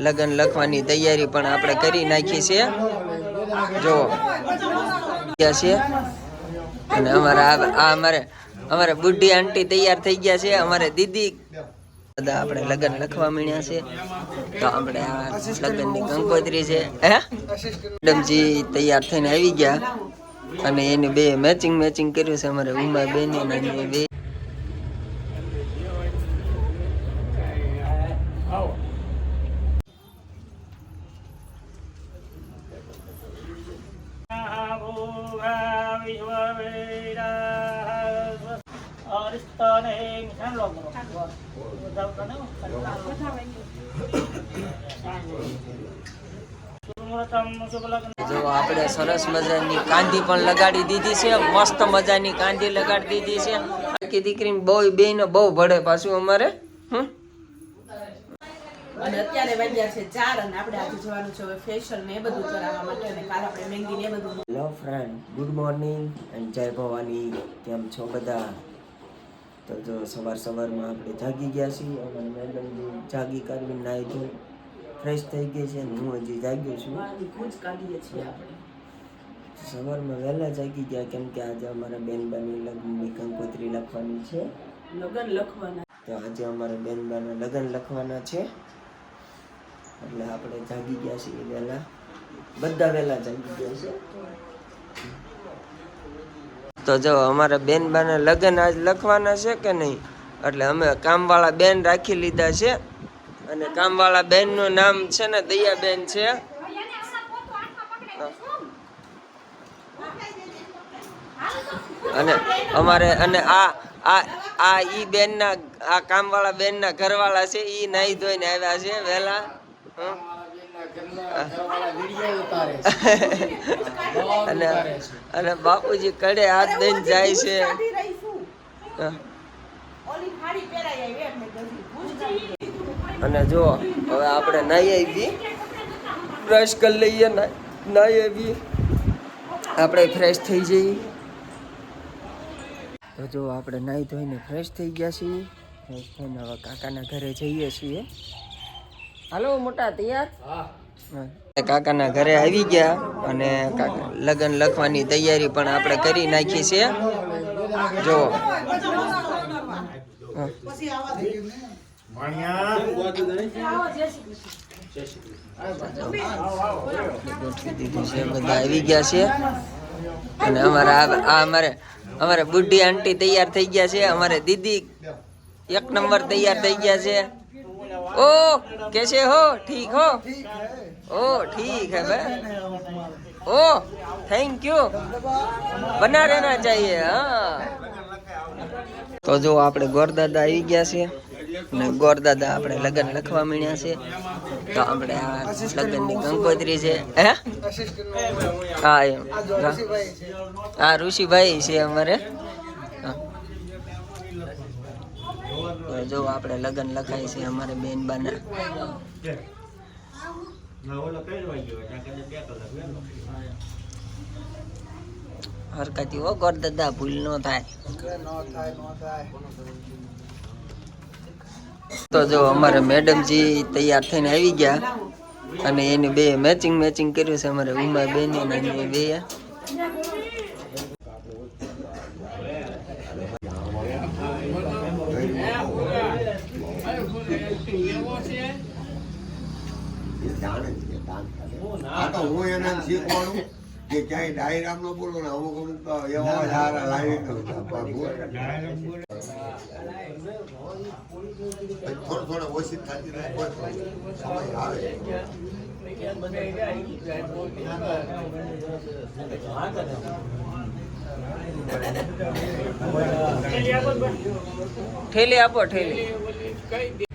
લગ્ન લખવાની તૈયારી પણ આપણે કરી નાખી છે. જો, ગયા છે. અને અમારા આ અમારે અમારે બુઢી આંટી તૈયાર થઈ ગયા છે. અમારે દીદી બધા આપણે લગ્ન લખવા માંડ્યા છે. તો આપણે આ લગ્નની કંકોત્રી છે. હે? મેડમજી તૈયાર થઈને આવી ગયા. અને એની બે મેચિંગ મેચિંગ કર્યું છે. અમારે ઉમા બેન અને બે જો આપણે સરસ મજાની કાંધી પણ લગાડી દીધી છે મસ્ત મજાની કાંધી લગાડી દીધી છે. આખી દીકરી બહુ બેનો બહુ ભળે પાછું અમારે હમ? અને અત્યારે વાગ્યા છે ચાર અને આપણે આજે જવાનું છે હવે ફેશિયલ ને એ બધું કરાવવા માટે અને કાલ આપણે મહેંદી ને એ બધું hello friend good morning and Jai Bhavani કેમ છો બધા? તો જો સવાર સવારમાં આપણે જાગી ગયા છીએ અને મેડમ જાગી કરવી નાહી ધોઈ ફ્રેશ થઈ ગઈ છે અને હું હજી જાગ્યો છું. બહારની કાઢીએ છીએ આપણે. સવારમાં વહેલા જાગી ગયા કેમ કે આજે અમારા બેનબાની લગ્નની કંકોત્રી લખવાની છે. લગન લખવાના. તો આજે અમારા બેનબાના લગ્ન લખવાના છે. એટલે આપણે જાગી ગયા છીએ વહેલા. બધા વહેલા જાગી ગયા છે. તો જો અમારા બેનબાના લગ્ન આજ લખવાના છે કે નહીં? એટલે અમે કામવાળા બેન રાખી લીધા છે. અને કામવાળા બેનનું નામ છે ને દયાબેન છે. અને અમારે અને આ આ આ ઈ બેનના, આ કામવાળા બેનના ઘરવાળા છે, ઈ નાઈ ધોઈને આવ્યા છે વહેલા. હં? અને અને બાપુજી કડે હાથ દઈને જાય છે. અને જો હવે આપણે નાહી આવી. બ્રશ કરી લઈએ ના- નાઈ આવી. આપણે ફ્રેશ થઈ જઈએ. તો જો આપણે નાહી ધોઈને ફ્રેશ થઈ ગયા છીએ. ફ્રેશ થઈને હવે કાકાના ઘરે જઈએ છીએ. હાલો મોટા તૈયાર? હા. કાકાના ઘરે આવી ગયા અને કાકા લગ્ન લખવાની તૈયારી પણ આપણે કરી નાખી છે. જો. બધા આવી ગયા છે. અને અમારા આ આ અમારે અમારે બુઢી આંટી તૈયાર થઈ ગયા છે. અમારે દીદી એક નંબર તૈયાર થઈ ગયા છે. ઓ कैसे हो ठीक हो ओ ठीक है भाई ओ थैंक यू बना रहना चाहिए હા તો જો આપણે ગોરદાદા આવી ગયા છે ને ગોરદાદા આપણે લગ્ન લખવા માંડ્યા છે તો આપણે આ લગ્નની કંકોત્રી છે હે હા એમ હા. હા ઋષિભાઈ છે અમારે તો જો આપણે લગ્ન લખાય છે, અમારે બેન બાના. હરકતી હો ગોરદાદા ભૂલ નો થાય. તો જો અમારે મેડમજી તૈયાર થઈને આવી ગયા અને એને બે મેચિંગ મેચિંગ કર્યું છે, અમારે ઉમા બેન અને એની છે આ તો હું એને શીખવાડું કે ક્યાંય ડાયરામ નો બોલો ને અમુક અમુક એવા સારા લાવી દઉં થોડો થોડો ઓછી થતી રહે સમય આવે. ઠેલી આપો, ઠેલી.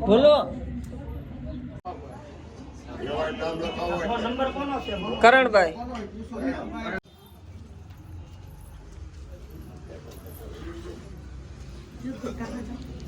બોલો. કરણભાઈ. Thank લખાવો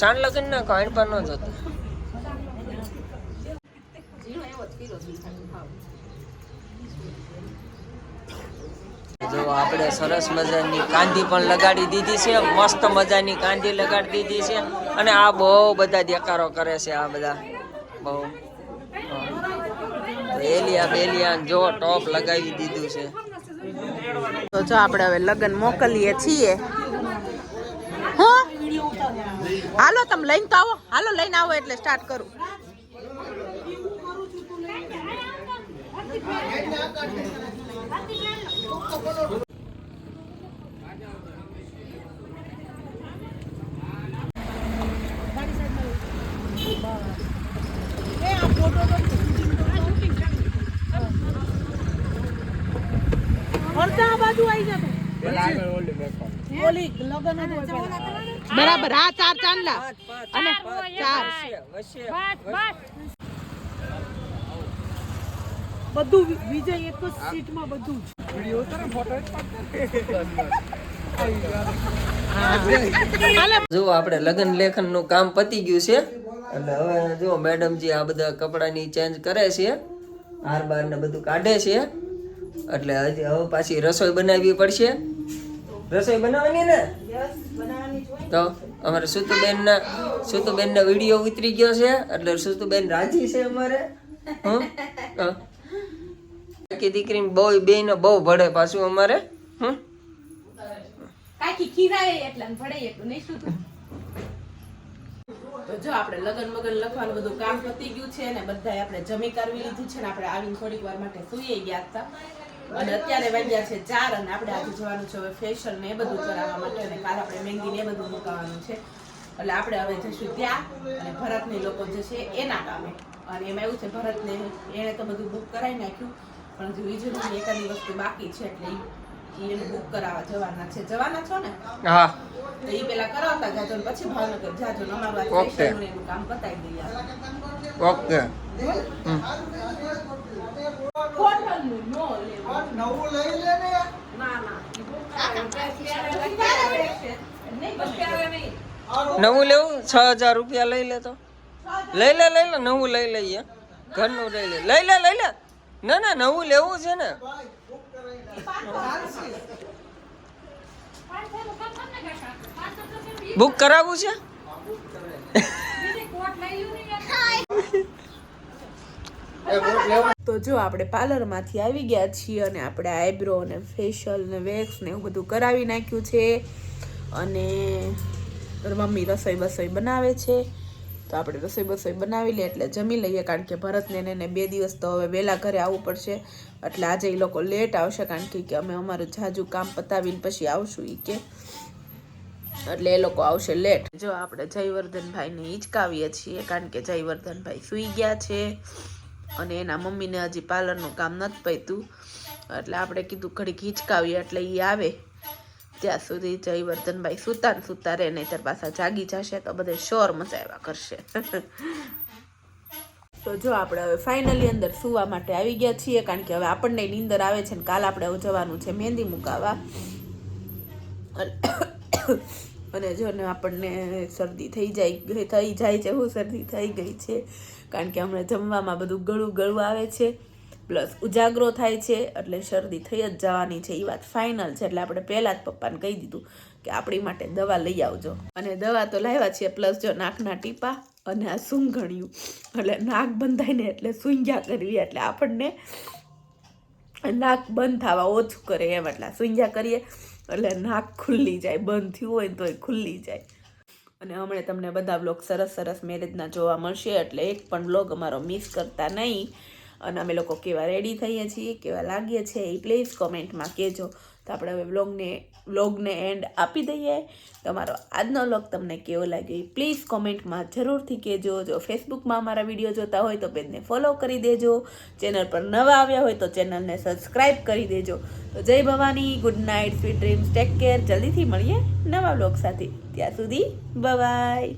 ચાંદ લગન ના કહો પર ન જોતા. જો આપણે સરસ મજાની કાંદી પણ લગાડી દીધી છે, મસ્ત મજાની કાંદી લગાડી દીધી છે, અને આ બહુ બધા દેકારો કરે છે, આ બધા બહુ. બેલિયા બેલિયા જો ટોપ લગાવી દીધું છે. તો જો આપણે હવે લગ્ન મોકલીએ છીએ. હાલો તમે લઈને તો આવો. હાલો લઈને આવો એટલે સ્ટાર્ટ કરું. બરાબર હા ચાર ચાંદલા. અને ચાર બધું વિજય એક જ સીટમાં બધું જ. જો આપણે લગ્ન લેખનનું કામ પતી ગયું છે. અને હવે જો મેડમજી આ બધા કપડાની ચેન્જ કરે છે. હાર બાર ને બધું કાઢે છે. એટલે હવે પાછી રસોઈ બનાવવી પડશે. રસોઈ બનાવવાની ને? તો અમારે સુતુબેન ના સુતુબેન ના વીડિયો ઉતરી ગયો છે એટલે સુતુબેન રાજી છે અમારે. કાકી. દીકરીને બહુ બે ને બહુ ભળે પાછું અમારે. હમ કાકી ખીરાય એટલે ભળે એટલું નહીં શું તો જો આપણે લગન મગન લખવાનું બધું કામ પતી ગયું છે ને બધાય આપણે જમી કરવી લીધું છે ને આપણે આવીને થોડીક વાર માટે સુઈ ગયા હતા. અને અત્યારે વાગ્યા છે ચાર અને આપણે આજે જવાનું છે હવે ફેશિયલ ને એ બધું કરાવવા માટે અને કાલ આપણે મહેંદી ને એ બધું મુકાવવાનું છે. એટલે આપણે હવે જઈશું ત્યાં અને ભરતને લોકો જે છે એના કામે. અને એમાં એવું છે ભરતને એણે તો બધું બુક કરાવી નાખ્યું પણ હજુ બીજું એકાદી વસ્તુ બાકી છે એટલે એને બુક કરાવવા જવાના છે. જવાના છો ને? હા. તો એ પેલા કરાવતા જાજો પછી ભાવનગર જાજો અમારું ને કામ પતાવી દઈએ ઓકે કોટનનું નો લેવું. લઈ લે ને નવું લેવું? છ હજાર રૂપિયા લઈ લે તો. લઈ લે લઈ લે નવું લઈ લઈએ ઘરનું લઈ લે. લઈ લે લઈ લે. ના ના નવું લેવું છે ને. બુક કરાવવું છે? તો જો આપણે પાર્લરમાંથી આવી ગયા છીએ અને આપણે આઈબ્રો અને ફેશિયલ ને વેક્સ ને એવું બધું કરાવી નાખ્યું છે. અને મમ્મી રસોઈ બસોઈ બનાવે છે. તો આપણે રસોઈ બસોઈ બનાવી લઈએ એટલે જમી લઈએ, કારણ કે ભરતને એને બે દિવસ તો હવે વહેલા ઘરે આવવું પડશે. એટલે આજે એ લોકો લેટ આવશે, કારણ કે અમે અમારું જાજુ કામ પતાવીને પછી આવશું એ કે. એટલે એ લોકો આવશે લેટ જો આપણે જયવર્ધનભાઈને હિંચકાવીએ છીએ, કારણ કે જયવર્ધનભાઈ સૂઈ ગયા છે. અને એના મમ્મીને હજી પાર્લરનું કામ નથી પત્યું એટલે આપણે કીધું ઘડીક હિંચકાવીએ એટલે એ આવે. ત્યાં સુધી જયવર્ધનભાઈ સુતા ને સુતા રહે, નહીતર પાછા જાગી જશે તો બધે શોર મચાવ્યા કરશે. તો જો આપણે હવે ફાઇનલી અંદર સુવા માટે આવી ગયા છીએ, કારણ કે હવે આપણને નીંદર આવે છે ને કાલ આપણે જવાનું છે મહેંદી મુકાવા. અને જો ને આપણને શરદી થઈ જાય થઈ જાય છે, હું શરદી થઈ ગઈ છે. કારણ કે હમણાં જમવામાં બધું ગળું ગળું આવે છે, પ્લસ ઉજાગરો થાય છે, એટલે શરદી થઈ જ જવાની છે. એ વાત ફાઇનલ છે, એટલે આપણે પહેલાં જ પપ્પાને કહી દીધું કે આપણી માટે દવા લઈ આવજો. અને દવા તો લાવ્યા છીએ, પ્લસ જો નાકના ટીપા અને આ સૂંઘણ્યું એટલે નાક બંધાય ને એટલે સૂંઘ્યા કરવી એટલે આપણને નાક બંધ થવા ઓછું કરે એમ, એટલે સૂંઘ્યા કરીએ. એટલે નાક ખુલ્લી જાય, બંધ થયું હોય તો તોય ખુલ્લી જાય. અને હમણાં તમને બધા બ્લોગ સરસ સરસ મેરેજના જોવા મળશે, એટલે એક પણ બ્લોગ અમારો મિસ કરતા નહીં. અને અમે લોકો કેવા રેડી થઈએ છીએ, કેવા લાગીએ છીએ, એ પ્લીઝ કોમેન્ટમાં કહેજો. તો આપણે હવે બ્લોગને બ્લોગને એન્ડ આપી દઈએ. તમારો આજનો બ્લોગ તમને કેવો લાગ્યો પ્લીઝ કોમેન્ટમાં જરૂરથી કહેજો. જો ફેસબુકમાં અમારા વીડિયો જોતા હોય તો પેજને ફોલો કરી દેજો. ચેનલ પર નવા આવ્યા હોય તો ચેનલને સબસ્ક્રાઈબ કરી દેજો. તો Jai Bhavani good night sweet dreams take care જલ્દીથી મળીએ નવા બ્લોગ સાથે. ત્યાં સુધી બાય